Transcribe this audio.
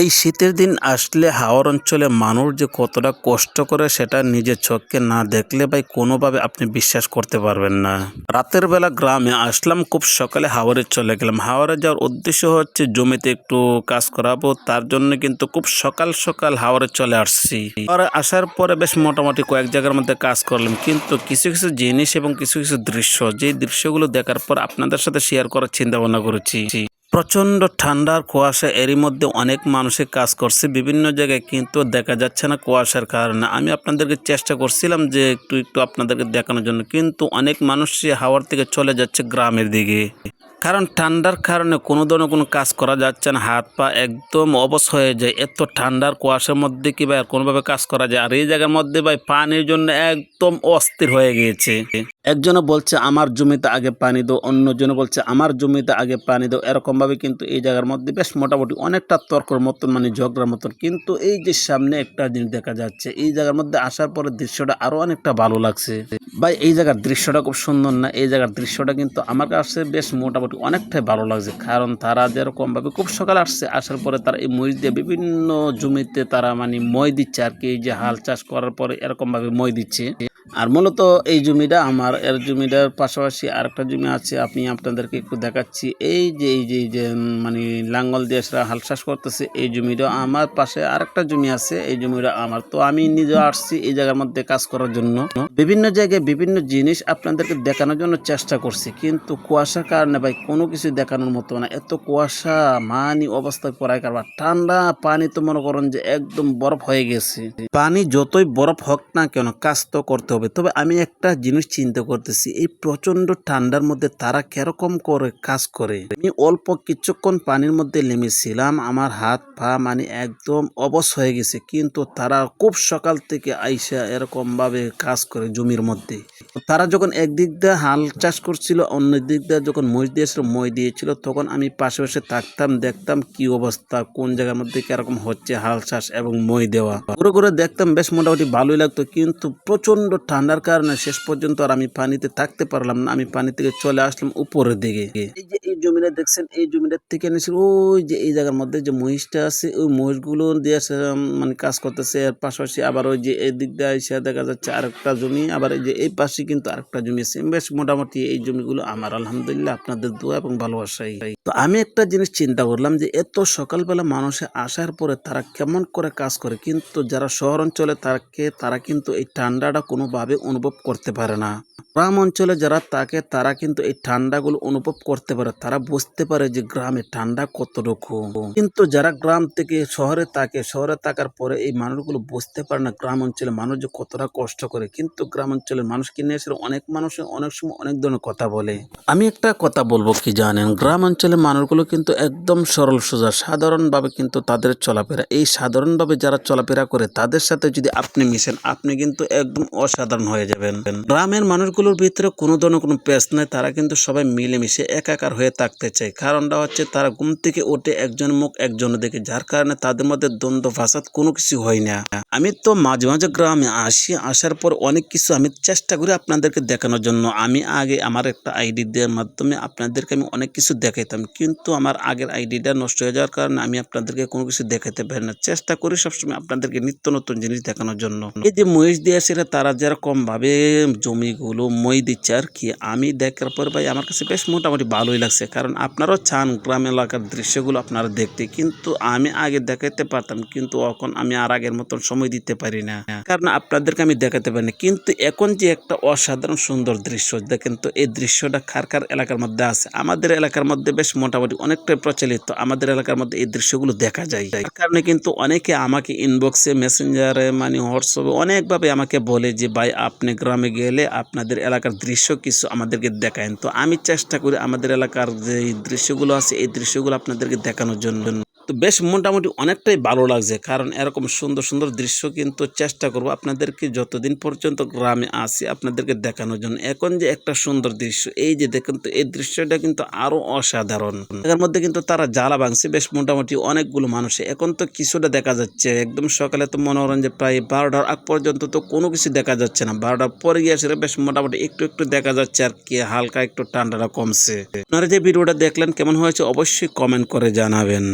এই শীতের দিন আসলে হাওর অঞ্চলে মানুষ যে কতটা কষ্ট করে সেটা নিজের চোখকে না দেখলে ভাই কোনোভাবে আপনি বিশ্বাস করতে পারবেন না। রাতের বেলা গ্রামে আসলাম, খুব সকালে হাওরে চলে গেলাম। হাওরে যাওয়ার উদ্দেশ্য হচ্ছে জমিতে একটু কাজ করাবো, তার জন্য কিন্তু খুব সকাল সকাল হাওরে চলে আসছি। হাওরে আসার পরে বেশ মোটামুটি কয়েক জায়গার মধ্যে কাজ করলাম, কিন্তু কিছু কিছু জিনিস এবং কিছু কিছু দৃশ্য যে দৃশ্যগুলো দেখার পর আপনাদের সাথে শেয়ার করার চিন্তা ভাবনা করেছি। প্রচণ্ড ঠান্ডার কুয়াশা এরই মধ্যে অনেক মানুষে কাজ করছে বিভিন্ন জায়গায়, কিন্তু দেখা যাচ্ছে না কুয়াশার কারণে। আমি আপনাদেরকে চেষ্টা করছিলাম যে একটু একটু আপনাদেরকে দেখানোর জন্য, কিন্তু অনেক মানুষই হাওয়ার থেকে চলে যাচ্ছে গ্রামের দিকে। কারণ ঠান্ডার কারণে কোনো ধরনের কোনো কাজ করা যাচ্ছে না। হাত পা একদম অবশ হয়ে যায়। এত ঠান্ডার কুয়াশার মধ্যে কি ভাই কোনোভাবে কাজ করা যায়? আর এই জায়গার মধ্যে ভাই পানির জন্য একদম অস্থির হয়ে গিয়েছে। একজনে বলছে, আমার জমিতে আগে পানি দাও। অন্যজনে বলছে, আমার জমিতে আগে পানি দাও। এরকমভাবে কিন্তু এই জায়গার মধ্যে বেশ মোটামুটি অনেকটা তর্কর মতন মানে ঝগড়ার মতন। কিন্তু এই যে সামনে একটা জিনিস দেখা যাচ্ছে, এই জায়গার মধ্যে আসার পরে দৃশ্যটা আরও অনেকটা ভালো লাগছে। ভাই, এই জায়গার দৃশ্যটা খুব সুন্দর না? এই জায়গার দৃশ্যটা কিন্তু আমার কাছে বেশ মোটামুটি অনেকটাই ভালো লাগছে। কারণ তারা যেরকমভাবে খুব সকালে আসছে, আসার পরে তারা এই মহিষ দিয়ে বিভিন্ন জমিতে তারা মানে মই দিচ্ছে আর কি, এই যে হাল চাষ করার পরে এরকমভাবে মই দিচ্ছে। আর মূলত এই জমিটা আমার, এর জমিটার পাশাপাশি আরেকটা জমি আছে, আপনি আপনাদেরকে একটু দেখাচ্ছি। এই যে এই যে যে মানে লাঙ্গল দিয়ে সেটা হাল চাষ করতেছে, এই জমিটা আমার পাশে আরেকটা জমি আছে, এই জমিটা আমার। তো আমি নিজে আসছি এই জায়গার মধ্যে কাজ করার জন্য। বিভিন্ন জায়গায় বিভিন্ন জিনিস আপনাদেরকে দেখানোর জন্য চেষ্টা করছি, কিন্তু কুয়াশার কারণে ভাই কোনো কিছু দেখানোর মতো না। এত কুয়াশা, মানি অবস্থায় পড়ায় কারবার ঠান্ডা পানি তো মনে করেন যে একদম বরফ হয়ে গেছে। পানি যতই বরফ হোক না কেন, কাজ তো করতে হবে। তবে আমি একটা জিনিস চিন্তা করতেছি, এই প্রচণ্ড ঠান্ডার মধ্যে তারা কীরকম করে কাজ করে? আমি অল্প কিছুক্ষণ পানির মধ্যে নেমেছিলাম, আমার হাত পা মানে একদম অবশ হয়ে গেছে, কিন্তু তারা খুব সকাল থেকে আইসা এরকম ভাবে কাজ করে জমির মধ্যে। তারা যখন একদিক দিয়ে হাল চাষ করছিল অন্য দিক দিয়ে যখন মই দিয়েছিল মই দিয়েছিল, তখন আমি পাশে পাশে থাকতাম, দেখতাম কি অবস্থা, কোন জায়গার মধ্যে কীরকম হচ্ছে হাল চাষ এবং মই দেওয়া। ঘুরে ঘুরে দেখতাম, বেশ মোটামুটি ভালোই লাগতো, কিন্তু প্রচণ্ড ঠান্ডার কারণে শেষ পর্যন্ত আর আমি পানিতে থাকতে পারলাম না। আমি পানি থেকে চলে আসলাম উপরের দিকে। এই যে এই জমিটা দেখছেন, এই জমিটার থেকে এনেছি ওই যে এই জায়গার মধ্যে যে মহিষটা আছে, ওই মহিষগুলো দিয়ে মানে কাজ করতেছে। এর পাশাপাশি আবার ওই যে এই দিক দিয়ে এসে দেখা যাচ্ছে আরেকটা জমি, আবার এই যে এই পাশে কিন্তু আরেকটা জমি আছে। বেশ মোটামুটি এই জমিগুলো আমার, আলহামদুলিল্লাহ, আপনাদের দোয়া এবং ভালোবাসাই। তো আমি একটা জিনিস চিন্তা করলাম যে, এত সকালবেলা মানুষে আসার পরে তারা কেমন করে কাজ করে? কিন্তু যারা শহর অঞ্চলে তাকে তারা কিন্তু এই ঠান্ডাটা কোনোভাবে অনুভব করতে পারে না। গ্রাম অঞ্চলে যারা থাকে, তারা কিন্তু এই ঠান্ডাগুলো অনুভব করতে পারে। তারা বুঝতে পারে যে গ্রামে ঠান্ডা কতটুকু কিন্তু যারা গ্রাম থেকে শহরে থাকে, শহরে থাকার পরে এই মানুষগুলো বুঝতে পারে না গ্রাম অঞ্চলে মানুষ যে কতটা কষ্ট করে। কিন্তু গ্রাম অঞ্চলের মানুষকে নিয়ে এসে অনেক মানুষ অনেক সময় অনেক ধরনের কথা বলে। আমি একটা কথা বলব কি জানেন? গ্রাম অঞ্চলের মানুষগুলো কিন্তু একদম সরল, সোজা, সাধারণভাবে কিন্তু তাদের চলাফেরা। এই সাধারণভাবে যারা চলাফেরা করে, তাদের সাথে যদি আপনি মিশেন, আপনি কিন্তু একদম অসাধারণ হয়ে যাবেন। গ্রামের মানুষগুলোর ভিতরে কোনো ধরনের কোনো পেস নাই, তারা কিন্তু সবাই মিলেমিশে একাকার হয়ে থাকতে চায়। কারণটা হচ্ছে তারা ঘুম থেকে উঠে একজন মুখ একজনের দিকে, যার কারণে তাদের মধ্যে দ্বন্দ্ব, ফাসাদ কোনো কিছু হয় না। আমি তো মাঝে মাঝে গ্রামে আসি, আসার পর অনেক কিছু আমি চেষ্টা করি আপনাদেরকে দেখানোর জন্য। আমি আগে আমার একটা আইডি দেওয়ার মাধ্যমে আপনাদেরকে আমি অনেক কিছু দেখাইতাম, কিন্তু আমার আগের আইডিটা নষ্ট হয়ে যাওয়ার কারণে আমি আপনাদেরকে কোনো কিছু দেখাতে পারি না। চেষ্টা করি সবসময় আপনাদেরকে নিত্য নতুন জিনিস দেখানোর জন্য। এই যে মহিষ দিয়ে আসলে তারা যেরকম ভাবে জমিগুলো মই দিচ্ছে আর কি। আমি দেখার পর ভাই আমার কাছে বেশ মোটামুটি ভালোই লাগছে। কারণ আপনারাও চান গ্রাম এলাকার দৃশ্যগুলো আপনারা দেখতে। কিন্তু আমি আগে দেখাতে পারতাম, কিন্তু এখন আমি আর আগের মতন সময় দিতে পারি না। কারণ আপনাদেরকে আমি দেখাতে পারি না। কিন্তু এখন যে একটা অসাধারণ সুন্দর দৃশ্য, দেখেন তো, এই দৃশ্যটা কার কার এলাকার মধ্যে আছে? আমাদের এলাকার মধ্যে বেশ মোটামুটি অনেকটাই প্রচলিত। আমাদের এলাকার মধ্যে এই দৃশ্যগুলো দেখা যায়। কারণে কিন্তু অনেকে আমাকে ইনবক্সে মেসেঞ্জারে মানে হোয়াটসঅ্যাপে অনেকভাবে আমাকে বলে যে ভাই, আপনি গ্রামে গেলে আপনাদের এলাকার দৃশ্য কিছু আমাদেরকে দেখায়েন। তো আমি চেষ্টা করি আমাদের এলাকার যে দৃশ্যগুলো আছে, এই দৃশ্যগুলো আপনাদেরকে দেখানোর জন্য। তো বেশ মোটামুটি অনেকটাই ভালো লাগছে, কারণ এরকম সুন্দর সুন্দর দৃশ্য কিন্তু চেষ্টা করব আপনাদেরকে যতদিন পর্যন্ত গ্রামে আসি আপনাদেরকে দেখানোর জন্য। এখন যে একটা সুন্দর দৃশ্য, এই যে দেখেন তো, এই দৃশ্যটা কিন্তু আরও অসাধারণ। এর মধ্যে কিন্তু তারা জ্বালা ভাঙছে, বেশ মোটামুটি অনেকগুলো মানুষ। এখন তো কিছুটা দেখা যাচ্ছে, একদম সকালে তো মনোরঞ্জন যে প্রায় বারোটার আগ পর্যন্ত তো কোনো কিছু দেখা যাচ্ছে না। বারোটার পরে গিয়ে আসলে বেশ মোটামুটি একটু একটু দেখা যাচ্ছে আর কি, হালকা একটু ঠান্ডাটা কমছে। আপনারা যে ভিডিওটা দেখলেন, কেমন হয়েছে অবশ্যই কমেন্ট করে জানাবেন।